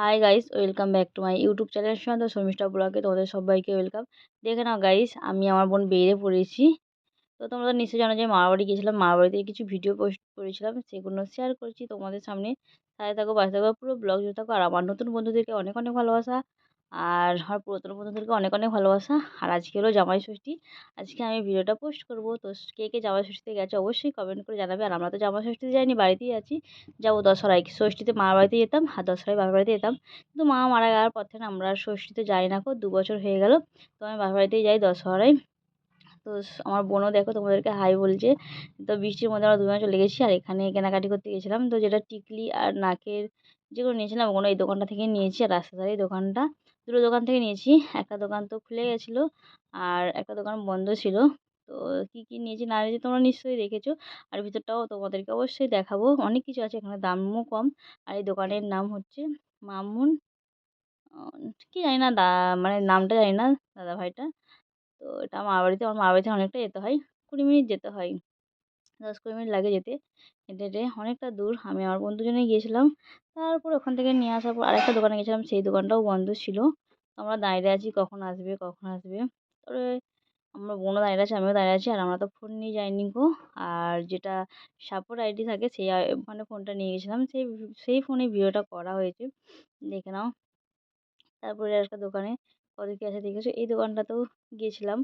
Hi guys welcome back to my YouTube channel তো শর্মিষ্ঠা ব্লগে তোমাদের সবাইকে ওয়েলকাম দেখে নাও গাইস আমি আমার বোন বেরিয়ে পড়েছি। তো তোমরা নিশ্চয়ই জানো যে মামাবাড়ি গিয়েছিলাম মামার বাড়িতে কিছু ভিডিও পোস্ট করেছিলাম, সেগুলো শেয়ার করেছি তোমাদের সামনে। সাথে থাকো বাসে থাকো, পুরো ব্লগ জুড়ে থাকো। আর আমার নতুন বন্ধুদেরকে অনেক অনেক ভালোবাসা। আর আমার পুরাতন বন্ধুদেরকে অনেক অনেক ভালোবাসা। আর আজকে হলো জামাই ষষ্ঠী আজকে আমি ভিডিওটা পোস্ট করব। তো কে কে জামাই ষষ্ঠীতে গেছে অবশ্যই কমেন্ট করে জানাবে। আর আমরা তো জামাই ষষ্ঠীতে যাইনি, বাড়িতেই আছি। যাব দশহরায়। ষষ্ঠীতে মামার বাড়িতে যেতাম আর দশহরায় বাবার বাড়িতে যেতাম। কিন্তু মা মারা যাওয়ার পর থেকে আমরা ষষ্ঠীতে যাই না কো দু বছর হয়ে গেল। তো আমি বাবার বাড়িতেই যাই দশহরায়। তো আমার বোনও দেখো তোমাদেরকে হাই বলছে। তো বৃষ্টির মধ্যে আমরা দুজনে চলে গেছি। আর এখানে কেনাকাটি করতে গেছিলাম। তো যেটা টিকলি আর নাকের যেগুলো নিয়েছিলাম ওগুলো এই দোকানটা থেকে নিয়েছি। আর রাস্তা ধারে এই দোকানটা। দুটো দোকান থেকে নিয়েছি। একটা দোকান তো খুলে গেছিল আর একটা দোকান বন্ধ ছিল। তো কী কী নিয়েছি না নিয়েছি তোমরা নিশ্চয়ই দেখেছ। আর ভিতরটাও তোমাদেরকে অবশ্যই দেখাবো। অনেক কিছু আছে এখানে, দামও কম। আর এই দোকানের নাম হচ্ছে মামুন কি জানি না দা মানে নামটা জানি না দাদা ভাইটা তো এটা মামার বাড়িতে, আমার মামার বাড়িতে অনেকটা যেতে হয়। কুড়ি মিনিট যেতে হয়। দশ কুড়ি মিনিট লাগে যেতে। হেঁটে হেঁটে অনেকটা দূর। আমি আমার বন্ধু গিয়েছিলাম। তারপর ওখান থেকে নিয়ে আসার পর আরেকটা দোকানে গেছিলাম সেই দোকানটাও বন্ধ ছিল। আমরা দাঁড়িয়ে আছি, কখন আসবে কখন আসবে। তারপরে আমার বোনও দাঁড়িয়ে আছে, আমিও দাঁড়িয়ে আছি। আর আমরা তো ফোন নিয়ে যাইনি গো। আর যেটা সাপোর্ট আইডি থাকে, সেই মানে ফোনটা নিয়ে গেছিলাম সেই সেই ফোনে ভিডিওটা করা হয়েছে। দেখে নাও। তারপরে একটা দোকানে। কত কী আছে দেখেছ এই দোকানটাতেও গিয়েছিলাম।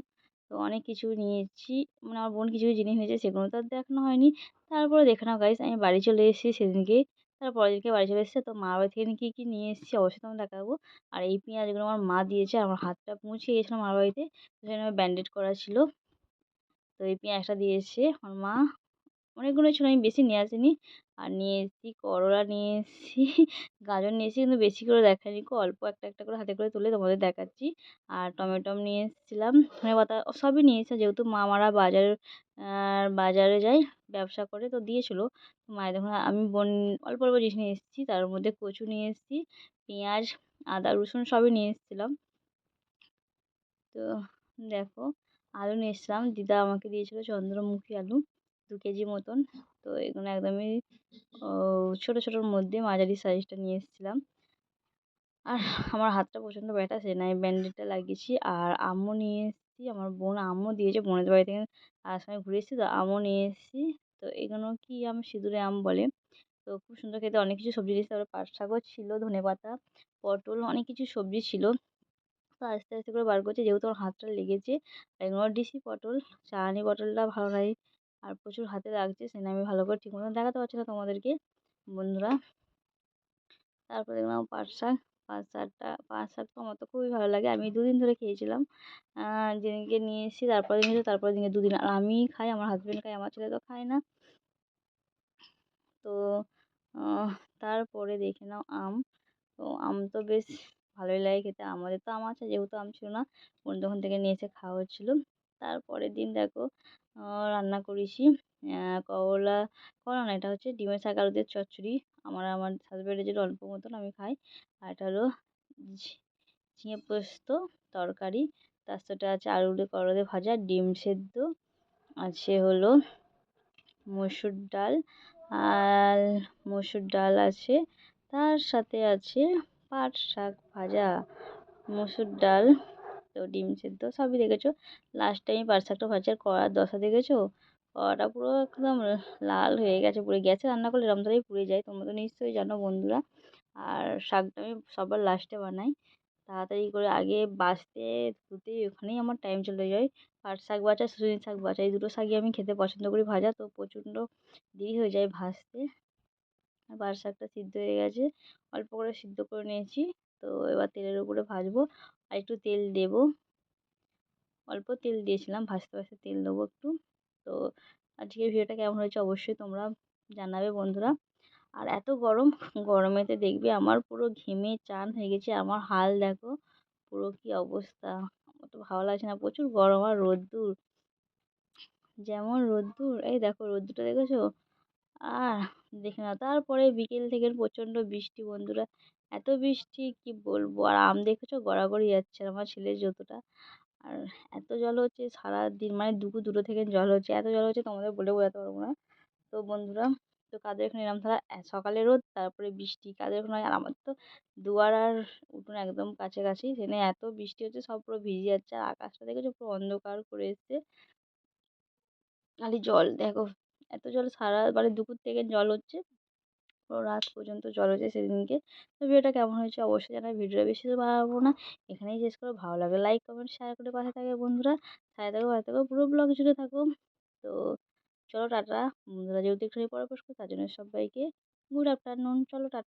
তো অনেক কিছু নিয়েছি। মানে আমার বোন কিছু কিছু জিনিস নিয়েছে সেগুলো তো আর দেখানো হয়নি। তারপরে দেখে নাও গাইস আমি বাড়ি চলে এসেছি সেদিনকে। তার পরের দিনকে বাড়ি চলে এসেছে। তো মা বাড়ি থেকে কী কী নিয়ে এসেছি অবশ্যই তোমাকে দেখাবো। আর এই পেঁয়াজগুলো আমার মা দিয়েছে আমার হাতটা মুছে গিয়েছিল মার বাড়িতে। সেখানে ব্যান্ডেড করা ছিল। তো এই পেঁয়াজটা দিয়েছে আমার মা। অনেকগুলো ছিল আমি বেশি নিয়ে আসিনি। আর নিয়ে এসেছি করলা নিয়ে এসেছি গাজর নিয়ে এসেছি কিন্তু বেশি করে দেখাইনি অল্প একটা একটা করে হাতে করে তুলে তোমাদের দেখাচ্ছি। আর টমেটো নিয়ে এসেছিলাম ধনে পাতা সবই নিয়ে এসেছে যেহেতু মামারা বাজার বাজারে যায়, ব্যবসা করে তো দিয়েছিলো। মায়ের দেখুন আমি বোন, অল্প অল্প জিনিস নিয়ে এসেছি, তার মধ্যে কচু নিয়ে এসেছি, পেঁয়াজ, আদা, রসুন সবই নিয়ে এসেছিলাম। তো দেখো, আলু নিয়ে এসেছিলাম, দিদা আমাকে দিয়েছিলো চন্দ্রমুখী আলু। দু কেজি মতন। তো এগুলো একদমই ছোটো ছোটোর মধ্যে মাঝারি সাইজটা নিয়ে এসেছিলাম। আর আমার হাতটা প্রচণ্ড ব্যথা নাই ব্যান্ডেডটা লাগিয়েছি। আর আমও নিয়ে এসেছি, আমার বোন আমও দিয়েছে, বোনের বাড়ি থেকে আসার সময় ঘুরে এসেছি। তো আমও নিয়ে এসেছি। তো এগুলো কি আম, সিঁদুরে আম বলে। তো খুব সুন্দর খেতে। অনেক কিছু সবজি দিয়েছে। তারপরে পাট শাকও ছিল, ধনে পাতা, পটল, অনেক কিছু সবজি ছিল। তো আস্তে আস্তে করে বার করছি। যেহেতু আমার হাতটা লেগেছে এগুলো ডিসি পটল চালানি পটলটা ভালো লাগে। আর প্রচুর হাতে লাগছে সেটা আমি ভালো করে ঠিক মতন দেখাতে পারছি না তোমাদেরকে, বন্ধুরা। তারপরে দেখলাম পাট শাক, পাট শাকটা, পাট শাক তো আমার তো খুবই ভালো লাগে। আমি দুদিন ধরে খেয়েছিলাম যেদিনকে নিয়ে এসেছি, তারপরে দিন তারপরে দিনকে দুদিন। আর আমি খাই, আমার হাজব্যান্ড খাই আমার ছেলে তো খায় না। তো তারপরে দেখে নাও আম। তো আম তো বেশ ভালোই লাগে খেতে, আমাদের তো আম আছে, যেহেতু আম ছিল না, বন্ধু দোকান থেকে নিয়ে এসে খাওয়া হচ্ছিল। তারপরের দিন দেখো রান্না করেছি। করলা করলা না, এটা হচ্ছে ডিমের শাক আলু দিয়ে চচ্চড়ি। আমার আমার হাজব্যান্ডের জন্য অল্প মতন আমি খাই। আর এটা হলো ঝিঙে পোস্ত তরকারি। তার সাথে আছে আলু দিয়ে করলা দিয়ে ভাজা, ডিম সেদ্ধ। আছে হলো মসুর ডাল। আর মসুর ডাল আছে। তার সাথে আছে পাট শাক ভাজা, মসুর ডাল। ডিম সেদ্ধ সবই দেখেছ? লাস্ট টাইম পাট শাকটা ভাজার কড়ার দশা দেখেছ? কড়াটা পুরো একদম লাল হয়ে গেছে পুরো গ্যাসে রান্না করলে এরম ধরেই পুড়ে যায়, তোমরা তো নিশ্চয়ই জানো বন্ধুরা। আর শাকটা আমি সবার লাস্টে বানাই। তাড়াতাড়ি করে আগে বাছতে ধুতে ওখানেই আমার টাইম চলে যায়। পাট শাক বাছা শুশুনি শাক বাছা, এই দুটো শাকই আমি খেতে পছন্দ করি ভাজা। তো প্রচণ্ড দেরি হয়ে যায় ভাজতে। আর পাট শাকটা সিদ্ধ হয়ে গেছে। অল্প করে সিদ্ধ করে নিয়েছি। তো এবার তেলের উপরে ভাজবো। আর একটু তেল দেবো। অল্প তেল দিয়েছিলাম, ভাজতে ভাজতে তেল দেবো একটু। তো আজকের ভিডিওটা কেমন হয়েছে অবশ্যই তোমরা জানাবে বন্ধুরা। আর এত গরম, গরমেতে দেখবে আমার পুরো ঘেমে চান হয়ে গেছে, আমার হাল দেখো, পুরো কী অবস্থা। আমার তো ভালো লাগছে না, প্রচুর গরম আর রোদ্দুর। যেমন রোদ্দুর, এই দেখো রোদ্দুরটা দেখেছ? আর দেখে নাও, তারপরে বিকেল থেকে প্রচণ্ড বৃষ্টি বন্ধুরা। এত বৃষ্টি কি বলব? আর আম দেখেছ? গড়াগড়ি যাচ্ছে আমার ছেলের জুতোটা আর এত জল হচ্ছে সারাদিন মানে দুপুর দুটো থেকে জল হচ্ছে। এত জল হচ্ছে তোমাদের বলে বোঝাতে পারব না। তো বন্ধুরা, তো কাদের এখানে এরম ছাড়া সকালে রোদ, তারপরে বৃষ্টি। কাদের ওখানে আর আমার তো দুয়ার আর উঠোন একদম কাছাকাছি। সেখানে এত বৃষ্টি হচ্ছে, সব পুরো ভিজে যাচ্ছে। আর আকাশটা দেখেছ? পুরো অন্ধকার করে এসছে। খালি জল, দেখো। এত জল সারা মানে দুপুর থেকে জল হচ্ছে। রাত পর্যন্ত জল হয়েছে সেদিনকে। তো ভিডিওটা কেমন হয়েছে অবশ্যই জানাই ভিডিওটা বেশি বাড়াবো না। এখানেই শেষ করে ভালো লাগে লাইক কমেন্ট শেয়ার করে পাশে থাকে বন্ধুরা। সাথে থাকো পাশে থাকো। পুরো ব্লগ জুড়ে থাকো। তো চলো টাটা। বন্ধুরা যেহেতু একটু পরে বসবো তার জন্য সবাইকে গুড আফটারনুন চলো টাটা।